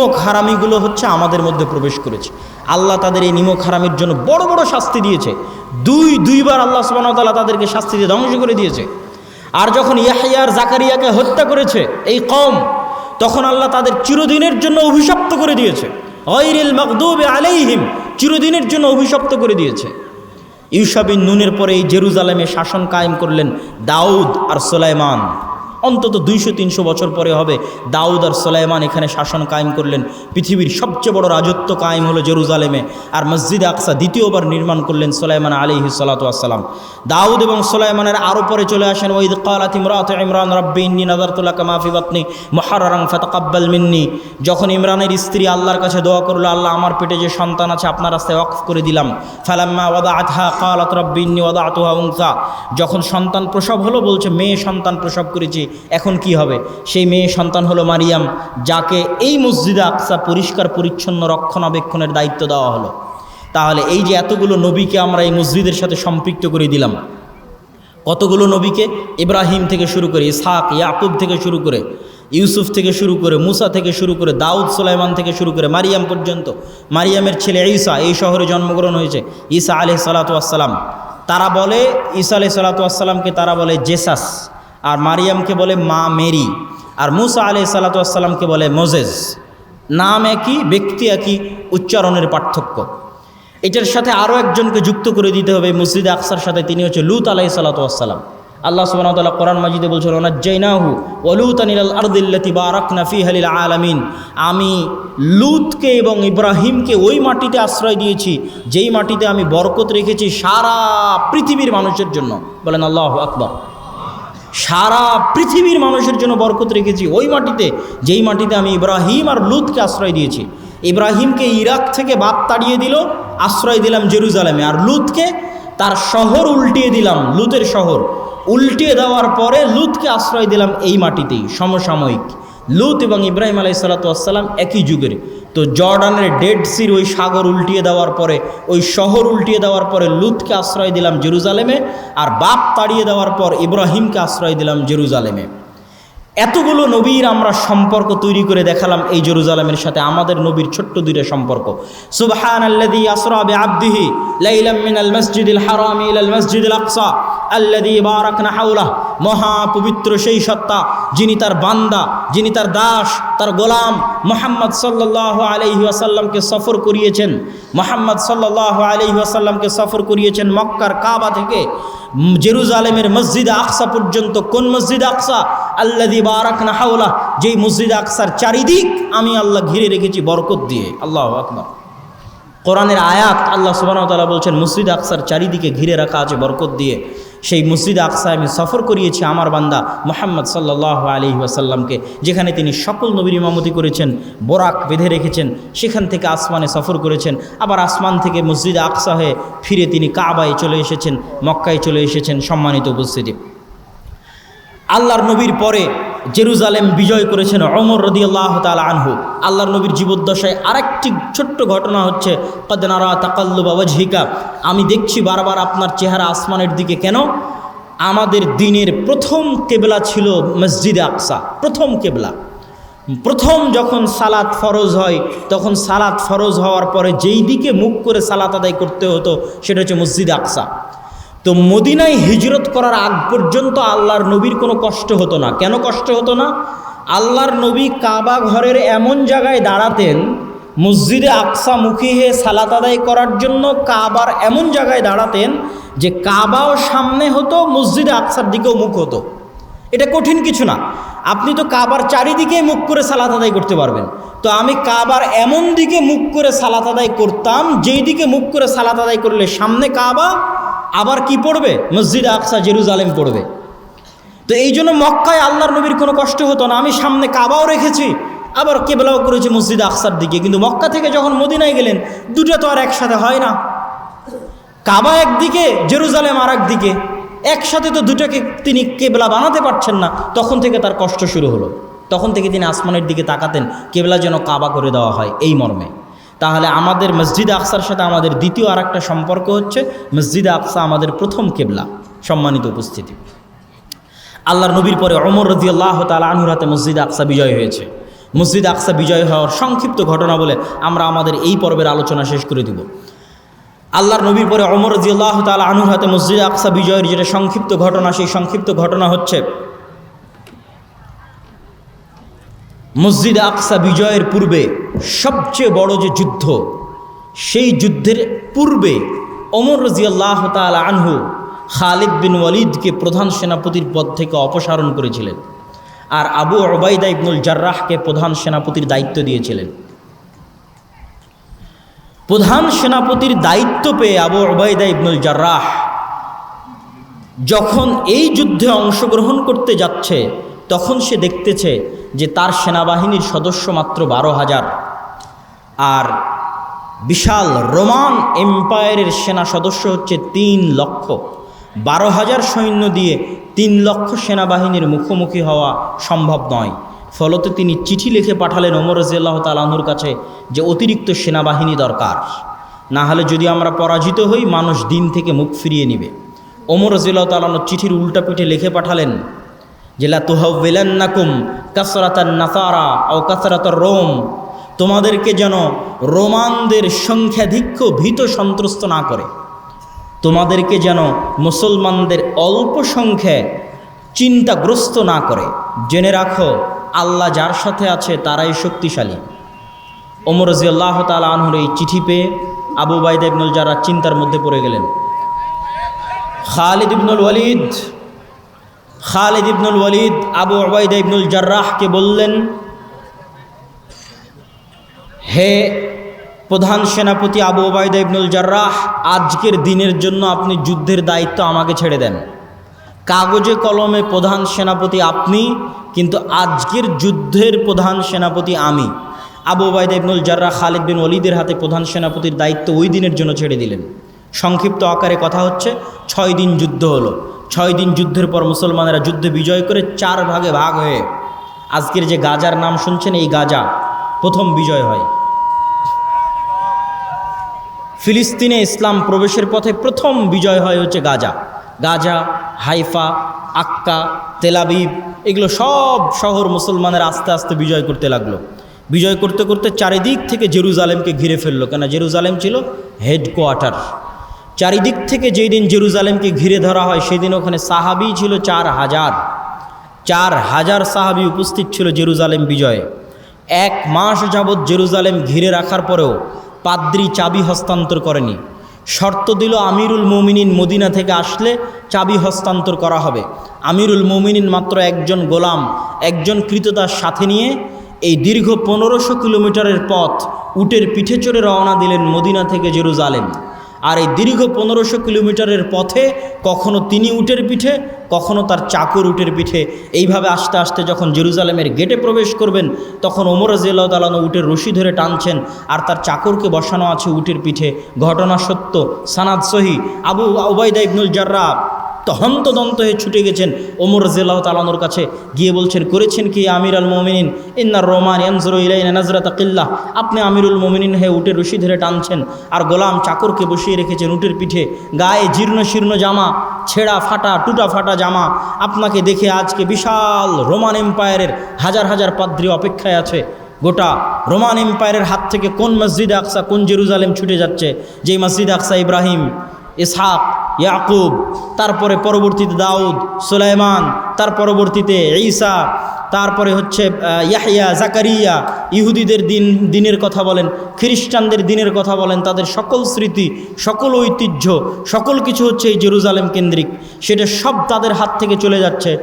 নিমক হারামিগুলো হচ্ছে আমাদের মধ্যে প্রবেশ করেছে। আল্লাহ তাদের এই নিমক হারামির জন্য বড় বড় শাস্তি দিয়েছে। দুই, দুইবার আল্লাহ সুবাহতাল্লাহ তাদেরকে শাস্তি দিয়ে ধ্বংস করে দিয়েছে। আর যখন ইয়াহিয়ার জাকারিয়াকে হত্যা করেছে এই কম তখন আল্লাহ তাদের চিরদিনের জন্য অভিশপ্ত করে দিয়েছে। গৈরিল মকদুবে আলাইহিম, চিরদিনের জন্য অভিশপ্ত করে দিয়েছে। ইউসাবিন নুনের পরে এই জেরুজালেমে শাসন কায়েম করলেন দাউদ আর সোলাইমান। অন্তত দুইশো, তিনশো বছর পরে হবে। দাউদ আর সোলাইমান এখানে শাসন কায়েম করলেন। পৃথিবীর সবচেয়ে বড় রাজত্ব কায়েম হলো জেরুজালেমে। আর মসজিদ আকসা দ্বিতীয়বার নির্মাণ করলেন সোলাইমান আলিহি সালাতাম দাউদ এবং সোলাইমানের আরও পরে চলে আসেন ওই কালাত ইমরাত ইমরান রব্বি ইন্নি নাদারতুল্লাহ কামাফি বাতনি মহারাং ফাতাকাব্বাল মিন্নি। যখন ইমরানের স্ত্রী আল্লাহর কাছে দোয়া করল, আল্লাহ, আমার পেটে যে সন্তান আছে, আপনার রাস্তায় অক্ফ করে দিলাম। ফালাম্মা ওয়াদা আতহা কালাত রব্বি ইন্নি ওয়াদা আতুহা উংসা যখন সন্তান প্রসব হলো, বলছে, মেয়ে সন্তান প্রসব করেছি। এখন কি হবে? সেই মেয়ে সন্তান হলো মারিয়াম, যাকে এই মসজিদে আকসা পরিষ্কার, পরিচ্ছন্ন, রক্ষণাবেক্ষণের দায়িত্ব দেওয়া হলো। তাহলে এই যে এতগুলো নবীকে আমরা এই মসজিদের সাথে সম্পৃক্ত করে দিলাম, কতগুলো নবীকে? ইব্রাহিম থেকে শুরু করে ইসহাক, ইয়াকুব থেকে শুরু করে ইউসুফ থেকে শুরু করে মুসা থেকে শুরু করে দাউদ, সুলাইমান থেকে শুরু করে মারিয়াম পর্যন্ত। মারিয়ামের ছেলে ঈসা, এই শহরে জন্মগ্রহণ হয়েছে। ঈসা আলহ সালাতাম তারা বলে, ঈসা আলহ সালাতামকে তারা বলে জেসাস। আর মারিয়ামকে বলে মা মেরি। আর মুসা আলহ সালাতামকে বলে মোজেজ নাম একই, ব্যক্তি একই, উচ্চারণের পার্থক্য। এটার সাথে আরও একজনকে যুক্ত করে দিতে হবে মসজিদ আকসার সাথে, তিনি হচ্ছে লুত আলাই সালাতাম আল্লাহ সুবাহতাল্লাহ কোরআন মাজিদে বলছেন, ওনাজ্জাইনাহু ওলুতানিল আরদিল্লাতি বারাক নাফি হালিল আলামিন। আমি লুতকে এবং ইব্রাহিমকে ওই মাটিতে আশ্রয় দিয়েছি, যেই মাটিতে আমি বরকত রেখেছি সারা পৃথিবীর মানুষের জন্য। বলেন আল্লাহ আকবর। সারা পৃথিবীর মানুষের জন্য বরকত রেখেছি। ওই মাটিতে, যেই মাটিতে আমি ইব্রাহিম আর লুতকে আশ্রয় দিয়েছি। ইব্রাহিমকে ইরাক থেকে বাপ তাড়িয়ে দিল, আশ্রয় দিলাম জেরুজালেমে। আর লুতকে তার শহর উল্টিয়ে দিলাম, লুতের শহর। উল্টিয়ে দেওয়ার পরে লুতকে আশ্রয় দিলাম এই মাটিতেই, সমসাময়িক। লুত এবং ইব্রাহিম আলাই সালাতাম একই যুগের। তো জর্ডানের ডেড সির ওই সাগর উল্টিয়ে দেওয়ার পরে, ওই শহর উল্টিয়ে দেওয়ার পরে লুতকে আশ্রয় দিলাম জেরুজালেমে আর বাপ তাড়িয়ে দেওয়ার পর ইব্রাহিমকে আশ্রয় দিলাম জেরুজালেমে। এতগুলো নবীর আমরা সম্পর্ক তৈরি করে দেখালাম এই জেরুজালেমের সাথে, আমাদের নবীর ছোট্ট দুইটা সম্পর্ক। সুবহান আল্লাযী আসরা বিআবদিহি লাইলাম মিনাল মসজিদিল হারাম ইলাল মসজিদিল আকসা। আল্লাযী বারাকনা হাওলা মহা পবিত্র সেই সত্তা, যিনি তার বান্দা, যিনি তার দাস, তার গোলাম মোহাম্মদ সাল্লাহ আলাইহি আসাল্লামকে সফর করিয়েছেন। মোহাম্মদ সাল্লাহ আলাইহি আসাল্লামকে সফর করিয়েছেন মক্কার কাবা থেকে। জেরুজালেমের মসজিদ আকসা পর্যন্ত। কোন মসজিদ আকসা? আল্লাদি বারাক না হাওলা যেই মসজিদ আকসার চারিদিক আমি আল্লাহ ঘিরে রেখেছি বরকত দিয়ে। আল্লাহ আকবর। কোরআনের আয়াত আল্লাহ সুবাহতাল্লাহ বলছেন, মসজিদ আকসার চারিদিকে ঘিরে রাখা আছে বরকত দিয়ে। সেই মসজিদ আকসায় আমি সফর করিয়েছি আমার বান্দা মোহাম্মদ সাল্লাহ আলী ওয়াসাল্লামকে, যেখানে তিনি সকল নবীর ইমামতি করেছেন, বরাক বেঁধে রেখেছেন, সেখান থেকে আসমানে সফর করেছেন, আবার আসমান থেকে মসজিদ আকসা হয়ে ফিরে তিনি কাবায় চলে এসেছেন, মক্কায় চলে এসেছেন সম্মানিত উপস্থিতি। আল্লাহর নবীর পরে জেরুজালেম বিজয় করেছেন অমর রদি আল্লাহ তালা আনহু। আল্লাহর নবীর জীবদ্দশায় আরেকটি ছোট্ট ঘটনা হচ্ছে কদনারা তাকাল্লু বাবাজহিকা আমি দেখছি বারবার আপনার চেহারা আসমানের দিকে কেন? আমাদের দিনের প্রথম কেবলা ছিল মসজিদ আকসা, প্রথম কেবলা। প্রথম যখন সালাত ফরজ হয়, তখন সালাত ফরজ হওয়ার পরে যেই দিকে মুখ করে সালাত আদায় করতে হতো, সেটা হচ্ছে মসজিদ আকসা। তো মদিনায় হিজরত করার আগ পর্যন্ত আল্লাহর নবীর কোনো কষ্ট হতো না। কেন কষ্ট হতো না? আল্লাহর নবী কাবা ঘরের এমন জায়গায় দাঁড়াতেন, মসজিদে আকসা মুখী হয়ে সালাত আদায় করার জন্য কাবার এমন জায়গায় দাঁড়াতেন যে কাবাও সামনে হতো, মসজিদে আকসার দিকেও মুখ হতো। এটা কঠিন কিছু না। আপনি তো কাবার চারিদিকে মুখ করে সালাত আদায় করতে পারবেন। তো আমি কাবার এমন দিকে মুখ করে সালাত আদায় করতাম, যেই দিকে মুখ করে সালাত আদায় করলে সামনে কাবা আবার কি পড়বে? মসজিদ আকসা জেরুজালেম পড়বে। তো এই জন্য মক্কায় আল্লাহর নবীর কোনো কষ্ট হতো না। আমি সামনে কাবাও রেখেছি, আবার কেবলাও করেছি মসজিদ আকসার দিকে। কিন্তু মক্কা থেকে যখন মদিনায় গেলেন, দুটো তো আর একসাথে হয় না। কাবা একদিকে, জেরুজালেম আর একদিকে একসাথে তো দুটাকে তিনি কেবলা বানাতে পারছেন না। তখন থেকে তার কষ্ট শুরু হলো। তখন থেকে তিনি আসমানের দিকে তাকাতেন, কেবলা যেন কাবা করে দেওয়া হয় এই মর্মে। তাহলে আমাদের মসজিদ আকসার সাথে আমাদের দ্বিতীয় আর একটা সম্পর্ক হচ্ছে মসজিদ আকসা আমাদের প্রথম কেবলা, সম্মানিত উপস্থিতি। আল্লাহর নবীর পরে অমর রদি আল্লাহ তালা আনহুর হাতে মসজিদ আকসা বিজয় হয়েছে। মসজিদ আকসা বিজয় হওয়ার সংক্ষিপ্ত ঘটনা বলে আমরা আমাদের এই পর্বের আলোচনা শেষ করে দেব। আল্লাহর নবীর পরে অমর জিল্লাহ তাল আনুর হাতে মসজিদ আকসা বিজয়ের যেটা সংক্ষিপ্ত ঘটনা, সেই সংক্ষিপ্ত ঘটনা হচ্ছে, মসজিদ আকসা বিজয়ের পূর্বে সবচেয়ে বড় যে যুদ্ধ, সেই যুদ্ধের পূর্বে অমর রাজিয়াল্লাহ তাল আনহু খালিদ বিন ওয়ালিদকে প্রধান সেনাপতির পদ থেকে অপসারণ করেছিলেন আর আবু ওবায়দা ইবনুল জার্রাহকে প্রধান সেনাপতির দায়িত্ব দিয়েছিলেন। প্রধান সেনাপতির দায়িত্ব পেয়ে আবু ওবায়দা ইবনুল জার্রাহ যখন এই যুদ্ধে অংশগ্রহণ করতে যাচ্ছে, তখন সে দেখতেছে যে তার সেনাবাহিনীর সদস্য মাত্র বারো হাজার। আর বিশাল রোমান এম্পায়ারের সেনা সদস্য হচ্ছে তিন লক্ষ। বারো হাজার সৈন্য দিয়ে তিন লক্ষ সেনাবাহিনীর মুখোমুখি হওয়া সম্ভব নয়। ফলত তিনি চিঠি লিখে পাঠালেন ওমর রাজিয়াল্লাহ তালাহুর কাছে যে অতিরিক্ত সেনাবাহিনী দরকার। না হলে যদি আমরা পরাজিত হই, মানুষ দিন থেকে মুখ ফিরিয়ে নিবে। ওমর রাজিয়াল্লাহ তালানোর চিঠির উল্টা পিঠে লিখে পাঠালেন জেলা তুহাউলান্নাকুম কাসরাতান নাসারা ও কাসরাতার রোম তোমাদেরকে যেন রোমানদের সংখ্যাধিক্য ভীত সন্ত্রস্ত না করে। তোমাদেরকে যেন মুসলমানদের অল্প সংখ্যায় চিন্তাগ্রস্ত না করে। জেনে রাখো, আল্লাহ যার সাথে আছে তারাই শক্তিশালী। ওমর রাজিয়াল্লাহ তাল আনহুর এই চিঠি পেয়ে আবু বাইদ ইবনুল যারা চিন্তার মধ্যে পড়ে গেলেন। খালিদ ইবনুল ওয়ালিদ, খালিদ ইবনুল ওয়ালিদ আবু ওবায়দা ইবনুল জার্রাহকে বললেন হে প্রধান সেনাপতি আবু ওবায়দা ইবনুল জার্রাহ, আজকের দিনের জন্য আপনি যুদ্ধের দায়িত্ব আমাকে ছেড়ে দেন। কাগজে কলমে প্রধান সেনাপতি আপনি, কিন্তু আজকের যুদ্ধের প্রধান সেনাপতি আমি। আবু ওবায়দা ইবনুল জার্রাহ খালিদ বিন ওলিদের হাতে প্রধান সেনাপতির দায়িত্ব ওই দিনের জন্য ছেড়ে দিলেন। সংক্ষিপ্ত আকারে কথা হচ্ছে, ছয় দিন যুদ্ধ হলো। ছয় দিন যুদ্ধের পর মুসলমানেরা যুদ্ধে বিজয় করে চার ভাগে ভাগ হয়ে, আজকের যে গাজার নাম শুনছেন, এই গাজা প্রথম বিজয় হয়। ফিলিস্তিনে ইসলাম প্রবেশের পথে প্রথম বিজয় হয় হচ্ছে Gaza. Gaza, Haifa, Akka Tel Aviv এগুলো সব শহর মুসলমানের আস্তে আস্তে বিজয় করতে লাগল। বিজয় করতে করতে চারিদিক থেকে জেরুজালেমকে ঘিরে ফেলল কেন জেরুজালেম ছিল হেডকোয়ার্টার। চারিদিক থেকে যেই দিন জেরুজালেমকে ঘিরে ধরা হয়, সেদিন ওখানে সাহাবি ছিল চার হাজার। চার হাজার সাহাবি উপস্থিত ছিল জেরুজালেম বিজয়ে। এক মাস যাবৎ জেরুজালেম ঘিরে রাখার পরেও পাদ্রি চাবি হস্তান্তর করেনি। শর্ত দিল আমিরুল মুমিনিন মদিনা থেকে আসলে চাবি হস্তান্তর করা হবে। আমিরুল মুমিনিন মাত্র একজন গোলাম, একজন কৃতদাস সাথে নিয়ে এই দীর্ঘ পনেরোশো কিলোমিটারের পথ উটের পিঠে চড়ে রওনা দিলেন মদিনা থেকে জেরুজালেম। আর এই দীর্ঘ পনেরোশো কিলোমিটারের পথে কখনো তিনি উটের পিঠে, কখনো তার চাকর উটের পিঠে। এইভাবে আস্তে আস্তে যখন জেরুজালেমের গেটে প্রবেশ করবেন, তখন ওমর জিল্লাহ তালানো উটের রশি ধরে টানছেন আর তার চাকরকে বসানো আছে উটের পিঠে। ঘটনা সত্য, সানাদ সহি। আবু ওবায়দা ইবনুল জার্রা হন্তদন্ত হয়ে ছুটে গেছেন ওমর জেলাহ তালানোর কাছে। গিয়ে বলছেন, করেছেন কি আমির আল মোমিনিন? ইন্নার রোমান ইয়ানজর ইলাইন নাজরাত কিল্লাহ আপনি আমিরুল মোমিনিন হয়ে উটের রশি ধরে টানছেন আর গোলাম চাকরকে বসিয়ে রেখেছেন উটের পিঠে। গায়ে জীর্ণ শীর্ণ জামা, ছেঁড়া ফাটা, টুটা ফাটা জামা। আপনাকে দেখে আজকে বিশাল রোমান এম্পায়ারের হাজার হাজার পাদ্রী অপেক্ষায় আছে। গোটা রোমান এম্পায়ারের হাত থেকে কোন মসজিদ আকসা, কোন জেরুজালেম ছুটে যাচ্ছে? যেই মসজিদ আকসা ইব্রাহিম ইসহাক, ইয়াকুব, তারপরে পরবর্তীতে দাউদ, সুলাইমান, তার পরবর্তীতে ঈসা, তারপরে হচ্ছে ইয়াহিয়া জাকারিয়া, ইহুদিদের দিন, দিনের কথা বলেন, খ্রিস্টানদের দিনের কথা বলেন, তাদের সকল স্মৃতি, সকল ঐতিহ্য, সকল কিছু হচ্ছে এই জেরুজালেম কেন্দ্রিক। সেটা সব তাদের হাত থেকে চলে যাচ্ছে।